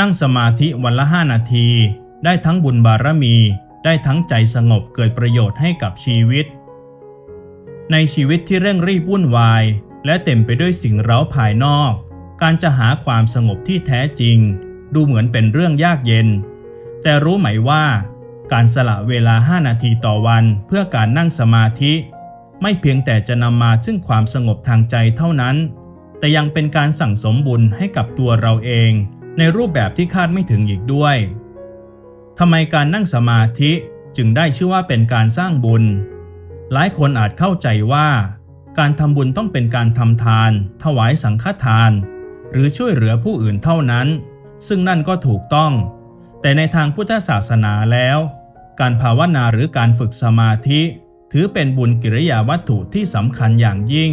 นั่งสมาธิวันละห้านาที ได้ทั้งบุญบารมี ได้ทั้งใจสงบเกิดประโยชน์ให้กับชีวิต ในชีวิตที่เร่งรีบวุ่นวาย และเต็มไปด้วยสิ่งเร้าภายนอก การจะหาความสงบที่แท้จริง ดูเหมือนเป็นเรื่องยากเย็น แต่รู้ไหมว่า การสละเวลา5นาทีต่อวันเพื่อการนั่งสมาธิ ไม่เพียงแต่จะนำมาซึ่งความสงบทางใจเท่านั้น แต่ยังเป็นการสั่งสมบุญให้กับตัวเราเอง ในรูปแบบที่คาดไม่ถึงอีกด้วยทำไมการนั่งสมาธิจึงได้ชื่อว่าเป็นการสร้างบุญ หลายคนอาจเข้าใจว่า การทำบุญต้องเป็นการทำทาน ถวายสังฆทาน หรือช่วยเหลือผู้อื่นเท่านั้น ซึ่งนั่นก็ถูกต้อง แต่ในทางพุทธศาสนาแล้ว การภาวนาหรือการฝึกสมาธิ ถือเป็นบุญกิริยาวัตถุที่สำคัญอย่างยิ่ง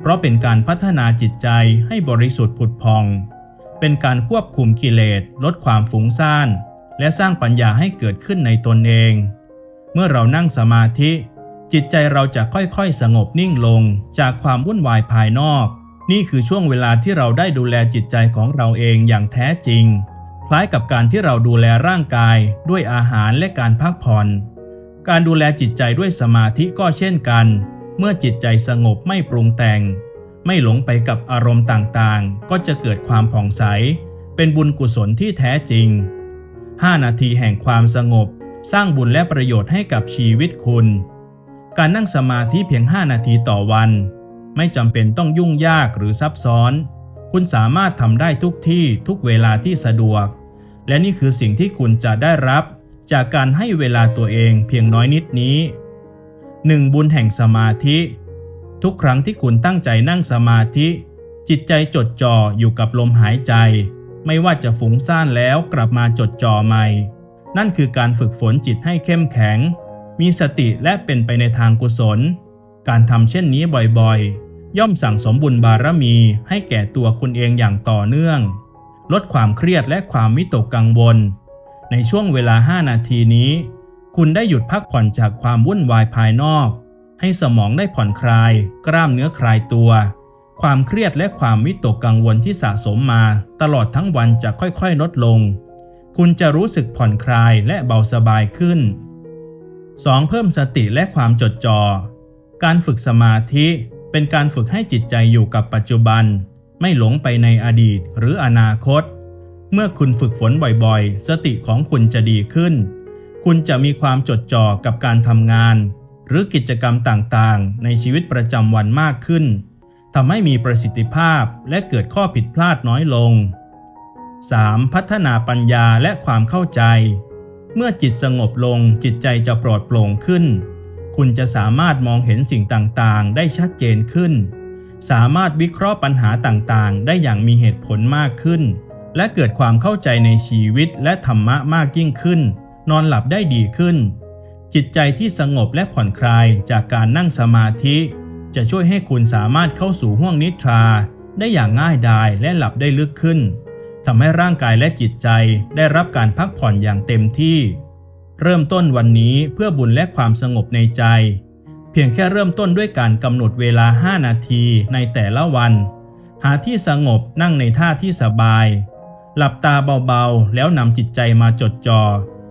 เพราะเป็นการพัฒนาจิตใจให้บริสุทธิ์ผุดพอง เป็นการควบคุมกิเลสลดความฟุ้งซ่าน และสร้างปัญญาให้เกิดขึ้นในตนเอง เมื่อเรานั่งสมาธิ จิตใจเราจะค่อยๆ สงบนิ่งลงจากความวุ่นวายภายนอก นี่คือช่วงเวลาที่เราได้ดูแลจิตใจของเราเองอย่างแท้จริง คล้ายกับการที่เราดูแลร่างกายด้วยอาหารและการพักผ่อน การดูแลจิตใจด้วยสมาธิก็เช่นกัน เมื่อจิตใจสงบไม่ปรุงแต่ง ไม่หลงไปกับอารมณ์ต่างๆ ก็จะเกิดความผ่องใส เป็นบุญกุศลที่แท้จริง 5 นาทีแห่งความสงบ สร้างบุญและประโยชน์ให้กับชีวิตคุณ การนั่งสมาธิเพียง 5 นาทีต่อวัน ไม่จำเป็นต้องยุ่งยากหรือซับซ้อน คุณสามารถทำได้ทุกที่ทุกเวลาที่สะดวก และนี่คือสิ่งที่คุณจะได้รับจากการให้เวลาตัวเองเพียงน้อยนิดนี้ 1. บุญแห่งสมาธิ ทุกครั้งที่คุณตั้งใจนั่งสมาธิ จิตใจจดจ่ออยู่กับลมหายใจ ไม่ว่าจะฟุ้งซ่านแล้วกลับมาจดจ่อใหม่ นั่นคือการฝึกฝนจิตให้เข้มแข็ง มีสติและเป็นไปในทางกุศล การทำเช่นนี้บ่อยๆ ย่อมสั่งสมบุญบารมีให้แก่ตัวคุณเองอย่างต่อเนื่อง ลดความเครียดและความวิตกกังวล ในช่วงเวลา 5 นาทีนี้ คุณได้หยุดพักผ่อนจากความวุ่นวายภายนอก ให้สมองได้ผ่อนคลาย กล้ามเนื้อคลายตัว ความเครียดและความวิตกกังวลที่สะสมมาตลอดทั้งวันจะค่อยๆ ลดลง คุณจะรู้สึกผ่อนคลายและเบาสบายขึ้น 2. เพิ่มสติและความจดจอ่อ การฝึกสมาธิเป็นการฝึกให้จิตใจอยู่กับปัจจุบัน ไม่หลงไปในอดีตหรืออนาคต เมื่อคุณฝึกฝนบ่อยๆ สติของคุณจะดีขึ้น คุณจะมีความจดจ่อกับการทำงาน หรือกิจกรรมต่างๆ ในชีวิตประจำวันมากขึ้นทำให้มีประสิทธิภาพและเกิดข้อผิดพลาดน้อยลง 3. พัฒนาปัญญาและความเข้าใจ เมื่อจิตสงบลงจิตใจจะปลอดโปร่งขึ้น คุณจะสามารถมองเห็นสิ่งต่างๆ ได้ชัดเจนขึ้น สามารถวิเคราะห์ปัญหาต่างๆ ได้อย่างมีเหตุผลมากขึ้น และเกิดความเข้าใจในชีวิตและธรรมะมากยิ่งขึ้น นอนหลับได้ดีขึ้น จิตใจที่สงบและผ่อนคลายจากการนั่งสมาธิ จะช่วยให้คุณสามารถเข้าสู่ห้วงนิทรา ได้อย่างง่ายดายและหลับได้ลึกขึ้นทำให้ร่างกายและจิตใจได้รับการพักผ่อนอย่างเต็มที่ เริ่มต้นวันนี้เพื่อบุญและความสงบในใจ เพียงแค่เริ่มต้นด้วยการกำหนดเวลา 5 นาทีในแต่ละวัน หาที่สงบนั่งในท่าที่สบาย หลับตาเบาๆ แล้วนำจิตใจมาจดจอ่อ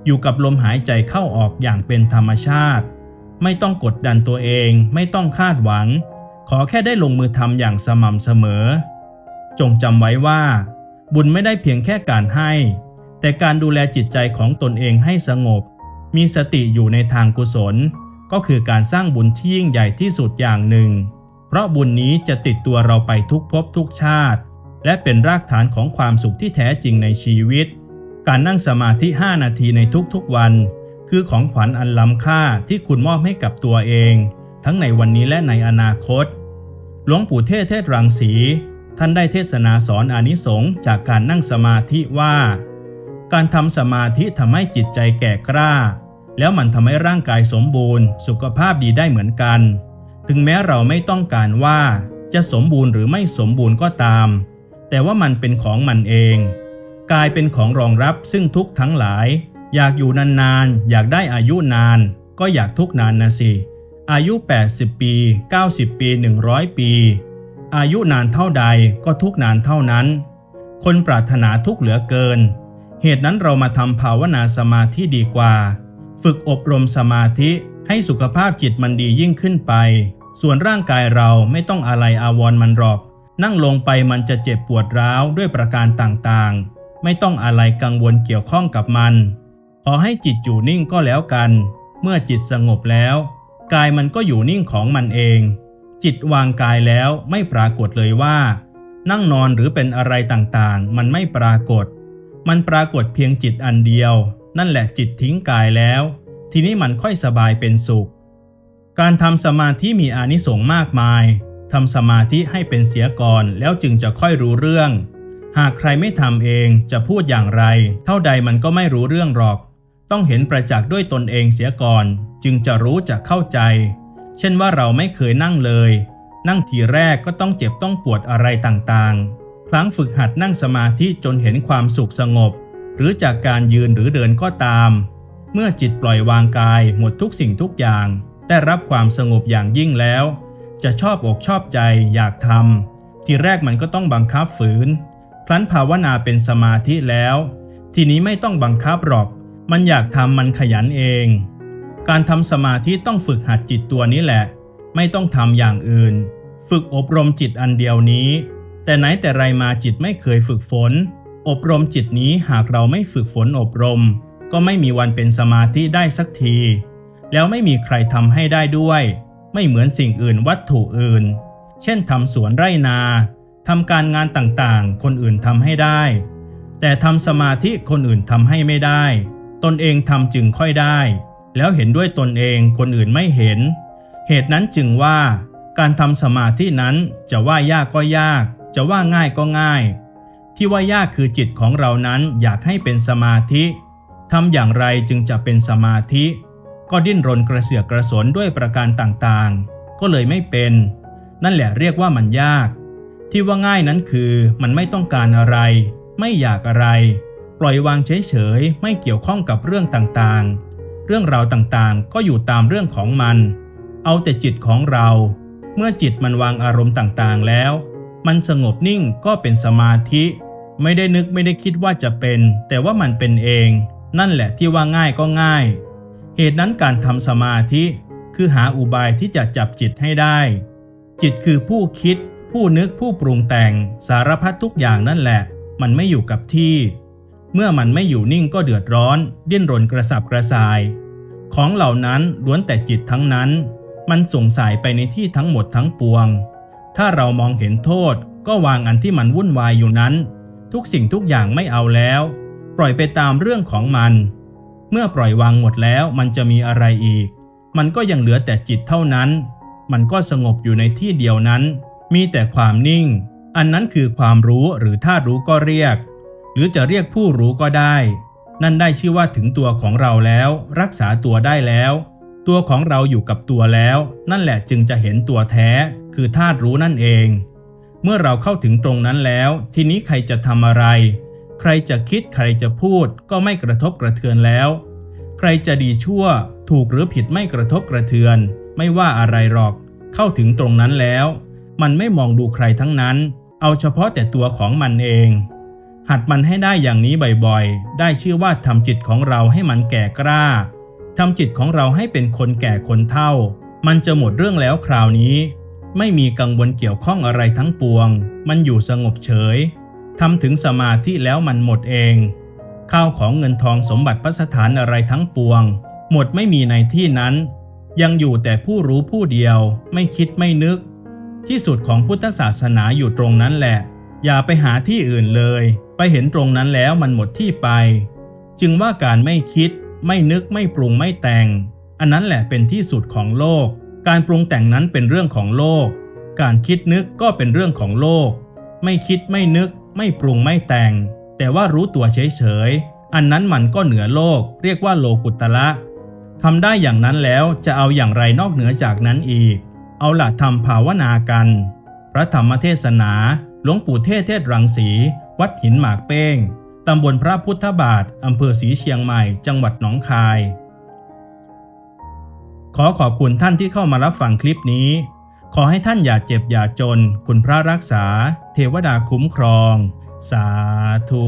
อยู่กับลมหายใจเข้าออกอย่างเป็นธรรมชาติ ไม่ต้องกดดันตัวเอง ไม่ต้องคาดหวัง ขอแค่ได้ลงมือทำอย่างสม่ำเสมอ จงจำไว้ว่า บุญไม่ได้เพียงแค่การให้ แต่การดูแลจิตใจของตนเองให้สงบ มีสติอยู่ในทางกุศล ก็คือการสร้างบุญที่ยิ่งใหญ่ที่สุดอย่างหนึ่ง เพราะบุญนี้จะติดตัวเราไปทุกภพทุกชาติ และเป็นรากฐานของความสุขที่แท้จริงในชีวิต การนั่งสมาธิ 5 นาทีในทุกๆวัน คือของขวัญอันล้ำค่าที่คุณมอบให้กับตัวเอง ทั้งในวันนี้และในอนาคต หลวงปู่เทศเทศรังสี ท่านได้เทศนาสอนอนิสงส์จากการนั่งสมาธิว่า การทำสมาธิทำให้จิตใจแก่กล้า แล้วมันทำให้ร่างกายสมบูรณ์ สุขภาพดีได้เหมือนกัน ถึงแม้เราไม่ต้องการว่าจะสมบูรณ์หรือไม่สมบูรณ์ก็ตาม แต่ว่ามันเป็นของมันเอง กลายเป็นของรองรับซึ่งทุกทั้งหลาย อยากอยู่นานๆ อยากได้อายุนาน ก็อยากทุกนานนะสิ อายุ 80 ปี 90 ปี 100 ปี อายุนานเท่าใดก็ทุกนานเท่านั้น คนปรารถนาทุกเหลือเกิน เหตุนั้นเรามาทำภาวนาสมาธิดีกว่า ฝึกอบรมสมาธิให้สุขภาพจิตมันดียิ่งขึ้นไป ส่วนร่างกายเราไม่ต้องอะไรอาวรณ์มันหรอก นั่งลงไปมันจะเจ็บปวดร้าวด้วยประการต่างๆ ไม่ต้องอะไรกังวลเกี่ยวข้องกับมัน ขอให้จิตอยู่นิ่งก็แล้วกัน เมื่อจิตสงบแล้ว กายมันก็อยู่นิ่งของมันเอง จิตวางกายแล้วไม่ปรากฏเลยว่า นั่งนอนหรือเป็นอะไรต่างๆ มันไม่ปรากฏ มันปรากฏเพียงจิตอันเดียว นั่นแหละจิตทิ้งกายแล้ว ทีนี้มันค่อยสบายเป็นสุข การทำสมาธิมีอานิสงส์มากมายทำสมาธิให้เป็นเสียก่อนแล้วจึงจะค่อยรู้เรื่อง หากใครไม่ทำเองจะพูดอย่างไร เท่าใดมันก็ไม่รู้เรื่องหรอก ต้องเห็นประจักษ์ด้วยตนเองเสียก่อน จึงจะรู้จะเข้าใจ เช่นว่าเราไม่เคยนั่งเลย นั่งทีแรกก็ต้องเจ็บต้องปวดอะไรต่างๆ ครั้งฝึกหัดนั่งสมาธิจนเห็นความสุขสงบ หรือจากการยืนหรือเดินก็ตาม เมื่อจิตปล่อยวางกายหมดทุกสิ่งทุกอย่าง ได้รับความสงบอย่างยิ่งแล้ว จะชอบอกชอบใจอยากทำทีแรกมันก็ต้องบังคับฝืน ครั้นภาวนาเป็นสมาธิแล้ว ทีนี้ไม่ต้องบังคับหรอก มันอยากทำมันขยันเอง การทำสมาธิต้องฝึกหัดจิตตัวนี้แหละ ไม่ต้องทำอย่างอื่น ฝึกอบรมจิตอันเดียวนี้ แต่ไหนแต่ไรมาจิตไม่เคยฝึกฝน อบรมจิตนี้หากเราไม่ฝึกฝนอบรม ก็ไม่มีวันเป็นสมาธิได้สักที แล้วไม่มีใครทำให้ได้ด้วย ไม่เหมือนสิ่งอื่นวัตถุอื่น เช่นทำสวนไร่นา ทำการงานต่างๆ คนอื่นทำให้ได้ แต่ทำสมาธิคนอื่นทำให้ไม่ได้ ตนเองทำจึงค่อยได้ แล้วเห็นด้วยตนเองคนอื่นไม่เห็น เหตุนั้นจึงว่า การทำสมาธินั้นจะว่ายากก็ยาก จะว่าง่ายก็ง่าย ที่ว่ายากคือจิตของเรานั้นอยากให้เป็นสมาธิทำอย่างไรจึงจะเป็นสมาธิ ก็ดิ้นรนกระเสือกกระสนด้วยประการต่างๆ ก็เลยไม่เป็น นั่นแหละเรียกว่ามันยาก ที่ว่าง่ายนั้นคือมันไม่ต้องการอะไร ไม่อยากอะไร ปล่อยวางเฉยๆ ไม่เกี่ยวข้องกับเรื่องต่างๆ เรื่องราวต่างๆ ก็อยู่ตามเรื่องของมัน เอาแต่จิตของเรา เมื่อจิตมันวางอารมณ์ต่างๆแล้ว มันสงบนิ่งก็เป็นสมาธิ ไม่ได้นึกไม่ได้คิดว่าจะเป็น แต่ว่ามันเป็นเอง นั่นแหละที่ว่าง่ายก็ง่าย เหตุนั้นการทำสมาธิ คือหาอุบายที่จะจับจิตให้ได้ จิตคือผู้คิด ผู้นึกผู้ปรุงแต่งสารพัดทุกอย่างนั่นแหละ มันไม่อยู่กับที่ เมื่อมันไม่อยู่นิ่งก็เดือดร้อน ดิ้นรนกระสับกระส่าย ของเหล่านั้นล้วนแต่จิตทั้งนั้น มันส่งสายไปในที่ทั้งหมดทั้งปวง ถ้าเรามองเห็นโทษก็วางอันที่มันวุ่นวายอยู่นั้น ทุกสิ่งทุกอย่างไม่เอาแล้ว ปล่อยไปตามเรื่องของมัน เมื่อปล่อยวางหมดแล้วมันจะมีอะไรอีก มันก็ยังเหลือแต่จิตเท่านั้น มันก็สงบอยู่ในที่เดียวนั้น มีแต่ความนิ่ง อันนั้นคือความรู้หรือถ้ารู้ก็เรียก หรือจะเรียกผู้รู้ก็ได้ นั่นได้ชื่อว่าถึงตัวของเราแล้ว รักษาตัวได้แล้ว ตัวของเราอยู่กับตัวแล้ว นั่นแหละจึงจะเห็นตัวแท้ คือธาตุรู้นั่นเอง เมื่อเราเข้าถึงตรงนั้นแล้ว ทีนี้ใครจะทำอะไร ใครจะคิดใครจะพูด ก็ไม่กระทบกระเทือนแล้ว ใครจะดีชั่ว ถูกหรือผิดไม่กระทบกระเทือน ไม่ว่าอะไรหรอก เข้าถึงตรงนั้นแล้ว มันไม่มองดูใครทั้งนั้น เอาเฉพาะแต่ตัวของมันเอง หัดมันให้ได้อย่างนี้บ่อยๆ ได้ชื่อว่าทำจิตของเราให้มันแก่กล้าทำจิตของเราให้เป็นคนแก่คนเฒ่า มันจะหมดเรื่องแล้วคราวนี้ ไม่มีกังวลเกี่ยวข้องอะไรทั้งปวง มันอยู่สงบเฉยทำถึงสมาธิแล้วมันหมดเอง ข้าวของเงินทองสมบัติพัสถานอะไรทั้งปวง หมดไม่มีในที่นั้น ยังอยู่แต่ผู้รู้ผู้เดียว ไม่คิดไม่นึก ที่สุดของพุทธศาสนาอยู่ตรงนั้นแหละ อย่าไปหาที่อื่นเลย ไปเห็นตรงนั้นแล้วมันหมดที่ไป จึงว่าการไม่คิด ไม่นึกไม่ปรุงไม่แต่ง อันนั้นแหละเป็นที่สุดของโลก การปรุงแต่งนั้นเป็นเรื่องของโลก การคิดนึกก็เป็นเรื่องของโลก ไม่คิดไม่นึก ไม่ปรุงไม่แต่ง แต่ว่ารู้ตัวเฉยๆอันนั้นมันก็เหนือโลก เรียกว่าโลกุตตละทำได้อย่างนั้นแล้วจะเอาอย่างไรนอกเหนือจากนั้นอีก เอาละทำภาวนากัน พระธรรมเทศนา หลวงปู่เทศเทศรังสี วัดหินหมากเป้ง ตำบลพระพุทธบาท อำเภอศรีเชียงใหม่ จังหวัดหนองคาย ขอขอบคุณท่านที่เข้ามารับฟังคลิปนี้ ขอให้ท่านอย่าเจ็บอย่าจน คุณพระรักษา เทวดาคุ้มครอง สาธุ